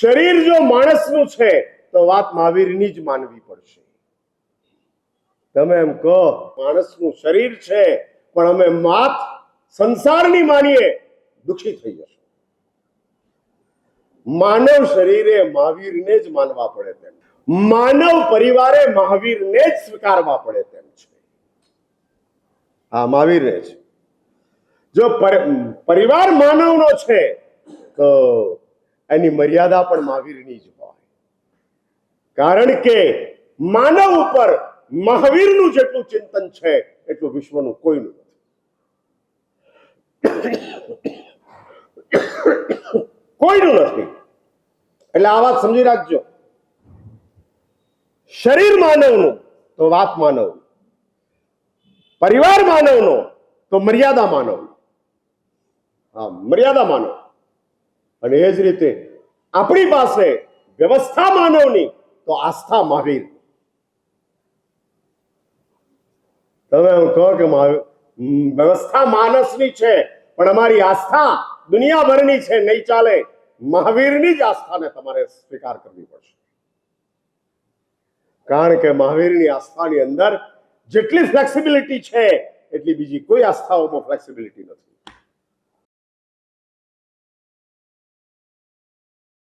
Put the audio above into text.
શરીર જો માણસનું છે, તો વાત મહાવીરની જ માનવી પડશે. તમે એમ કહો, માણસનું શરીર છે, પણ અમે માત સંસારની માનીએ દુખી થઈ જશો. માનવ શરીરે મહાવીરને જ માનવા પડે તેમ માનવ પરિવારે મહાવીરને જ સ્વીકારવા પડે તેમ છે. આ મહાવીરને જ. જો પર- પરિવાર માનવનો છે, તો એની મર્યાદા પણ મહાવીરની જ હોય. કારણ કે માનવ ઉપર મહાવીરનું જેટલું ચિંતન છે, એટલું વિશ્વનું કોઈનું નથી. કોઈનું નથી. એટલે આ વાત સમજી રાખજો. શરીર માનવનું, તો વાત માનવ પરિવાર માનવનો, તો મર્યાદા માનવ હા, મર્યાદા માનવ. અને એ જ રીતે આપણી પાસે વ્યવસ્થા માનવની તો આસ્થા મહાવીર તમે એમ કહો કે વ્યવસ્થા માનસની છે, પણ અમારી આસ્થા દુનિયાભરની છે, નહીં ચાલે. મહાવીરની જ આસ્થાને તમારે સ્વીકાર કરવી પડશે. કારણ કે મહાવીરની આસ્થાની અંદર જેટલી ફ્લેક્સિબિલિટી છે, એટલી બીજી કોઈ આસ્થાઓમાં ફ્લેક્સિબિલિટી નથી.